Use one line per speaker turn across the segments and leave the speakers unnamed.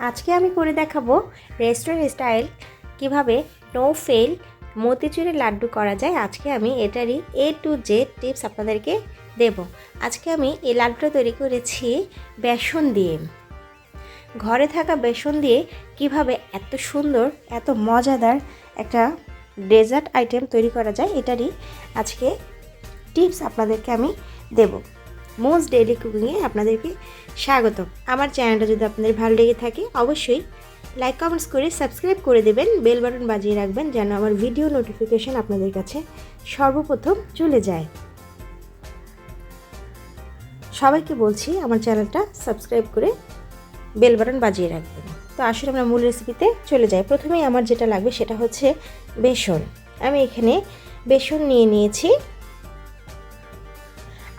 আজকে আমি করে দেখাবো রেস্টুরেন্ট স্টাইল কীভাবে নো ফেল মতিচুরের লাড্ডু করা যায়। আজকে আমি এটারই এ টু জেড টিপস আপনাদেরকে দেব। আজকে আমি এই লাড্ডুটা তৈরি করেছি বেসন দিয়ে। ঘরে থাকা বেসন দিয়ে কীভাবে এত সুন্দর, এত মজাদার একটা ডেজার্ট আইটেম তৈরি করা যায়, এটারই আজকে টিপস আপনাদেরকে আমি দেব। মোস্ট ডেইলি কুকিংয়ে আপনাদেরকে স্বাগত। আমার চ্যানেলটা যদি আপনাদের ভালো লেগে থাকে, অবশ্যই লাইক, কমেন্টস করে সাবস্ক্রাইব করে দেবেন, বেল বাটন বাজিয়ে রাখবেন যেন আমার ভিডিও নোটিফিকেশন আপনাদের কাছে সর্বপ্রথম চলে যায়। সবাইকে বলছি, আমার চ্যানেলটা সাবস্ক্রাইব করে বেল বাটন বাজিয়ে রাখবেন। তো আসলে আমরা মূল রেসিপিতে চলে যাই। প্রথমেই আমার যেটা লাগবে সেটা হচ্ছে বেসন। আমি এখানে বেসন নিয়ে নিয়েছি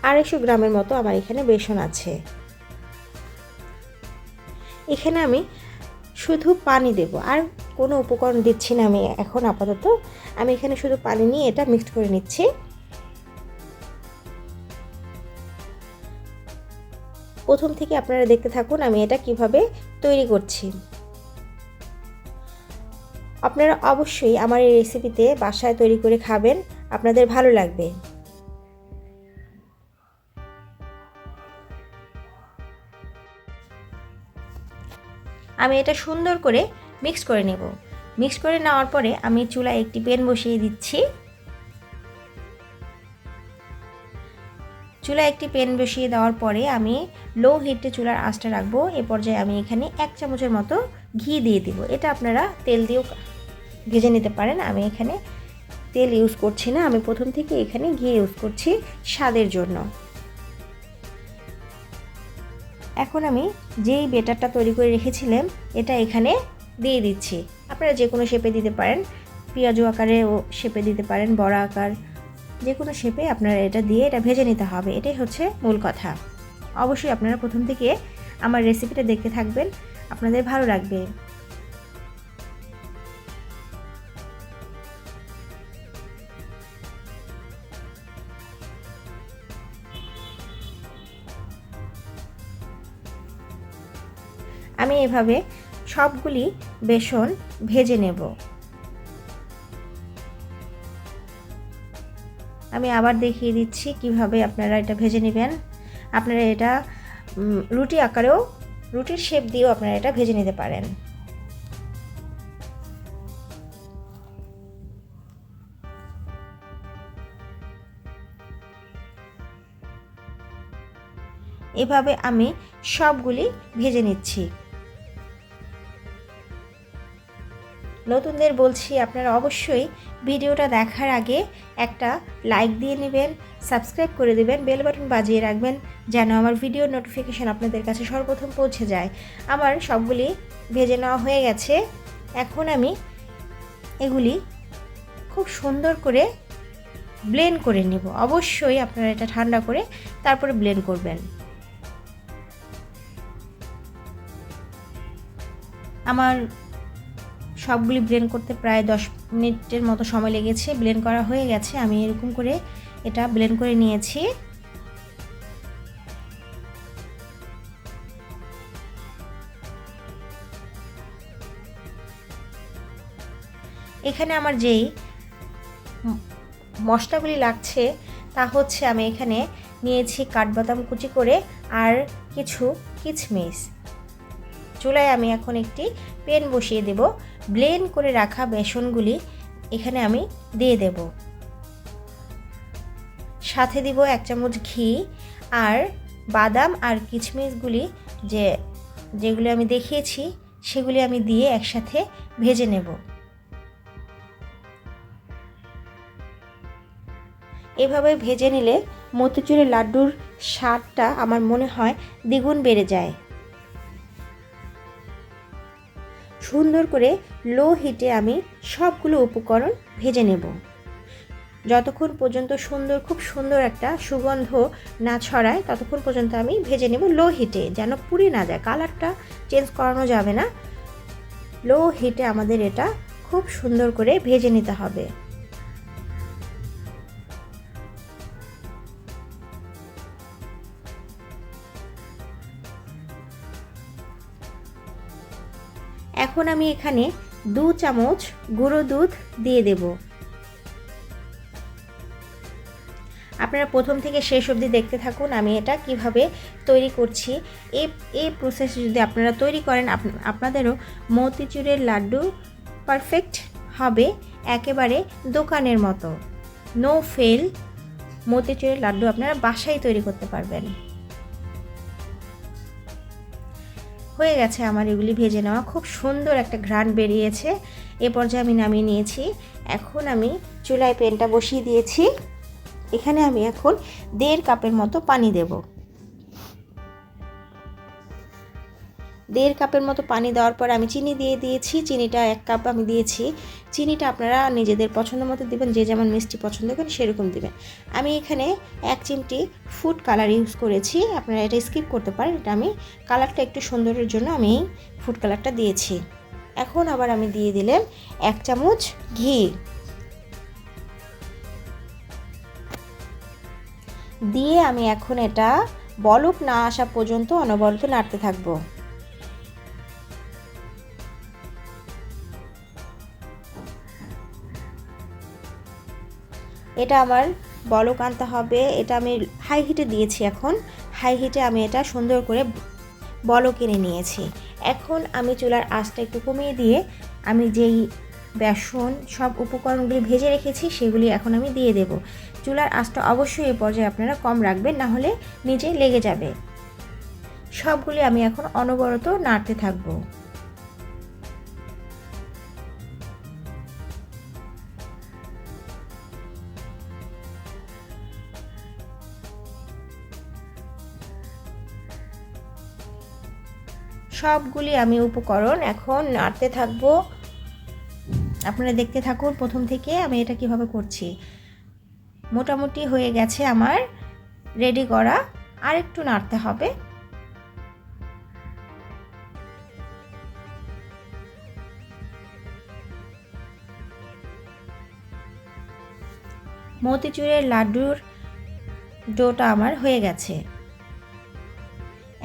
আড়াইশো গ্রামের মতো আমার এখানে বেসন আছে। এখানে আমি শুধু পানি দেব। আর কোনো উপকরণ দিচ্ছি না আমি এখন আপাতত। আমি এখানে শুধু পানি নিয়ে এটা মিক্সড করে নিচ্ছি। প্রথম থেকে আপনারা দেখতে থাকুন আমি এটা কীভাবে তৈরি করছি। আপনারা অবশ্যই আমার এই রেসিপিতে বাসায় তৈরি করে খাবেন। আপনাদের ভালো লাগবে। আমি এটা সুন্দর করে মিক্স করে নেব। মিক্স করে নেওয়ার পরে আমি চুলায় একটি পেন বসিয়ে দিচ্ছি। চুলায় একটি পেন বসিয়ে দেওয়ার পরে আমি লো হিটে চুলার আঁচটা রাখব। এ পর্যায়ে আমি এখানে এক চামচের মতো ঘি দিয়ে দিব। এটা আপনারা তেল দিয়েও ভেজে নিতে পারেন। আমি এখানে তেল ইউজ করছি না। আমি প্রথম থেকে এখানে ঘি ইউজ করছি স্বাদের জন্য। এখন আমি যেই বেটারটা তৈরি করে রেখেছিলাম, এটা এখানে দিয়ে দিচ্ছি। আপনারা যে কোনো শেপে দিতে পারেন পেঁয়াজু আকারে ও শেপে দিতে পারেন, বড়া আকার যে কোনো শেপে আপনারা এটা দিয়ে এটা ভেজে নিতে হবে। এটাই হচ্ছে মূল কথা। অবশ্যই আপনারা প্রথম থেকে আমার রেসিপিটা দেখতে থাকবেন, আপনাদের ভালো লাগবে। আমি এভাবে সবগুলি বেসন ভেজে নেব। আমি আবার দেখিয়ে দিচ্ছি কীভাবে আপনারা এটা ভেজে নেবেন। আপনারা এটা রুটি আকারেও, রুটির শেপ দিয়েও আপনারা এটা ভেজে নিতে পারেন। এভাবে আমি সবগুলি ভেজে নিচ্ছি। নতুনদের বলছি, আপনারা অবশ্যই ভিডিওটা দেখার আগে একটা লাইক দিয়ে নেবেন, সাবস্ক্রাইব করে দেবেন, বেল বাটন বাজিয়ে রাখবেন যেন আমার ভিডিও নোটিফিকেশান আপনাদের কাছে সর্বপ্রথম পৌঁছে যায়। আমার সবগুলি ভেজে নেওয়া হয়ে গেছে। এখন আমি এগুলি খুব সুন্দর করে ব্লেন্ড করে নেব। অবশ্যই আপনারা এটা ঠান্ডা করে তারপরে ব্লেন্ড করবেন। আমার সবগুলি ব্লেন্ড করতে প্রায় দশ মিনিটের মতো সময় লেগেছে। ব্লেন্ড করা হয়ে গেছে। আমি এরকম করে এটা ব্লেন্ড করে নিয়েছি। এখানে আমার যেই মশলাগুলি লাগছে, তা হচ্ছে আমি এখানে নিয়েছি কাঠবাদাম কুচি করে আর কিছু কিচমিচ। চুলায় আমি এখন একটি পেন বসিয়ে দেব। ব্লেন্ড করে রাখা বেসনগুলি এখানে আমি দিয়ে দেব। সাথে দিব এক চামচ ঘি আর বাদাম আর কিচমিচগুলি যে, যেগুলি আমি দেখিয়েছি, সেগুলি আমি দিয়ে একসাথে ভেজে নেব। এভাবে ভেজে নিলে মতিচুরের লাড্ডুর স্বাদটা আমার মনে হয় দ্বিগুণ বেড়ে যায়। সুন্দর করে লো হিটে আমি সবগুলো উপকরণ ভেজে নেব। যতক্ষণ পর্যন্ত সুন্দর, খুব সুন্দর একটা সুগন্ধ না ছড়ায়, ততক্ষণ পর্যন্ত আমি ভেজে নেব লো হিটে, যেন পুড়ে না যায়। কালারটা চেঞ্জ করানো যাবে না। লো হিটে আমাদের এটা খুব সুন্দর করে ভেজে নিতে হবে। এখন আমি এখানে দু চামচ গুঁড়ো দুধ দিয়ে দেব। আপনারা প্রথম থেকে শেষ অবধি দেখতে থাকুন আমি এটা কীভাবে তৈরি করছি। এই এই প্রসেস যদি আপনারা তৈরি করেন আপনাদেরও মতিচুরের লাড্ডু পারফেক্ট হবে একেবারে দোকানের মতো। নো ফেল মতিচুরের লাড্ডু আপনারা বাসায় তৈরি করতে পারবেন। হয়ে গেছে আমার এগুলি ভেজে নেওয়া। খুব সুন্দর একটা ঘ্রাণ বেরিয়েছে। এ পর্যায়ে আমি নামিয়ে নিয়েছি। এখন আমি চুলায় পেনটা বসিয়ে দিয়েছি। এখানে আমি এখন দেড় কাপের মতো পানি দেবো। দেড় কাপের মতো পানি দেওয়ার পর আমি চিনি দিয়ে দিয়েছি। চিনিটা এক কাপ আমি দিয়েছি। চিনিটা আপনারা নিজেদের পছন্দ মতো দেবেন, যে যেমন মিষ্টি পছন্দ করেন সেরকম দেবেন। আমি এখানে এক চিমটি ফুড কালার ইউজ করেছি। আপনারা এটা স্কিপ করতে পারেন। এটা আমি কালারটা একটু সুন্দরের জন্য আমি ফুড কালারটা দিয়েছি। এখন আবার আমি দিয়ে দিলাম এক চামচ ঘি। দিয়ে আমি এখন এটা বলক না আসা পর্যন্ত অনবরত নাড়তে থাকব। এটা আমার বলক আনতে হবে। এটা আমি হাই হিটে দিয়েছি এখন। হাই হিটে আমি এটা সুন্দর করে বলক কিনে নিয়েছি। এখন আমি চুলার আঁচটা একটু কমিয়ে দিয়ে আমি যেই বেসন সব উপকরণগুলি ভেজে রেখেছি, সেগুলি এখন আমি দিয়ে দেব। চুলার আঁচটা অবশ্যই এই পর্যায়ে আপনারা কম রাখবেন না হলে নিচে লেগে যাবে। সবগুলি আমি এখন অনবরত নাড়তে থাকব। সবগুলি আমি উপকরণ এখন নাড়তে থাকব। আপনারা দেখতে থাকুন প্রথম থেকে আমি এটা কীভাবে করছি। মোটামুটি হয়ে গেছে আমার রেডি করা। আর একটু নাড়তে হবে। মতিচুরের লাড্ডুর ডোটা আমার হয়ে গেছে।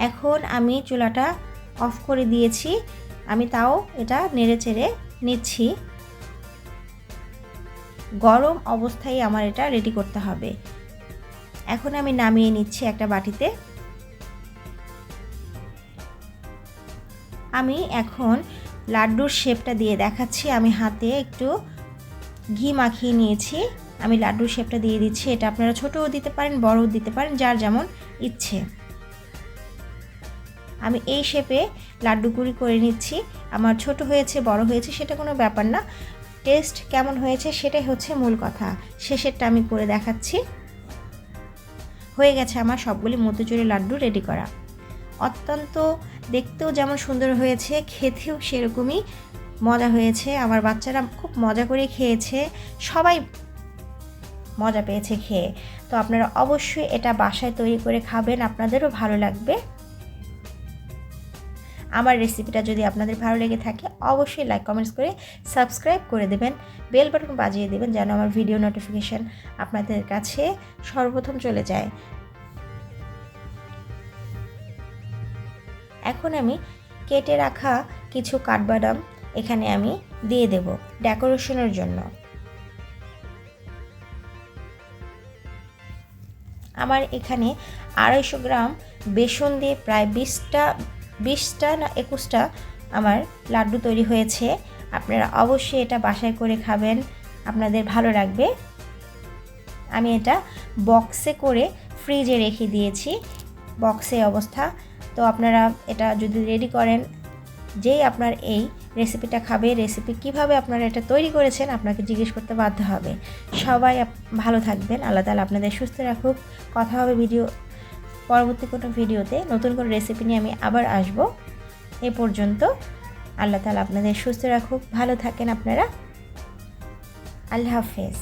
এখন আমি চুলাটা অফ করে দিয়েছি। আমি তাও এটা নেড়ে চেড়ে নিচ্ছি। গরম অবস্থায় আমার এটা রেডি করতে হবে। এখন আমি নামিয়ে নিচ্ছি একটা বাটিতে। আমি এখন লাড্ডুর শেপটা দিয়ে দেখাচ্ছি। আমি হাতে একটু ঘি মাখিয়ে নিয়েছি। আমি লাড্ডুর শেপটা দিয়ে দিচ্ছি। এটা আপনারা ছোটও দিতে পারেন, বড়ও দিতে পারেন, যার যেমন ইচ্ছে। আমি এই শেপে লাড্ডু গুঁড়ি করে নিচ্ছি। আমার ছোট হয়েছে, বড় হয়েছে, সেটা কোনো ব্যাপার না। টেস্ট কেমন হয়েছে সেটাই হচ্ছে মূল কথা। শেষেরটা আমি করে দেখাচ্ছি। হয়ে গেছে আমার সবগুলি মতিচুরি লাড্ডু রেডি করা। অত্যন্ত দেখতেও যেমন সুন্দর হয়েছে, খেতেও সেরকমই মজা হয়েছে। আমার বাচ্চারা খুব মজা করে খেয়েছে। সবাই মজা পেয়েছে খেয়ে। তো আপনারা অবশ্যই এটা বাসায় তৈরি করে খাবেন, আপনাদেরও ভালো লাগবে। আমার রেসিপিটা যদি আপনাদের ভালো লেগে থাকে, অবশ্যই লাইক কমেন্টস করে সাবস্ক্রাইব করে দেবেন। বেল বাটন বাজিয়ে দেবেন যেন আমার ভিডিও নোটিফিকেশান আপনাদের কাছে সর্বপ্রথম চলে যায়। এখন আমি কেটে রাখা কিছু কাঠবাদাম এখানে আমি দিয়ে দেব ডেকোরেশনের জন্য। আমার এখানে আড়াইশো গ্রাম বেসন দিয়ে প্রায় বিশটা বিশটা না একুশটা আমার লাড্ডু তৈরি হয়েছে। আপনারা অবশ্যই এটা বাসায় করে খাবেন। আপনাদের ভালো লাগবে। আমি এটা বক্সে করে ফ্রিজে রেখে দিয়েছি। বক্সে অবস্থা। তো আপনারা এটা যদি রেডি করেন, যেই আপনার এই রেসিপিটা খাবে রেসিপি কীভাবে আপনারা এটা তৈরি করেছেন, আপনাকে জিজ্ঞেস করতে বাধ্য হবে। সবাই ভালো থাকবেন। আল্লাহ তালা আপনাদের সুস্থ রাখুক। কথা হবে ভিডিও পরবর্তী কোনো ভিডিওতে নতুন কোনো রেসিপি নিয়ে আমি আবার আসব। এ পর্যন্ত আল্লাহ তালা আপনাদের সুস্থ রাখুক, ভালো থাকেন আপনারা। আল্লাহ হাফেজ।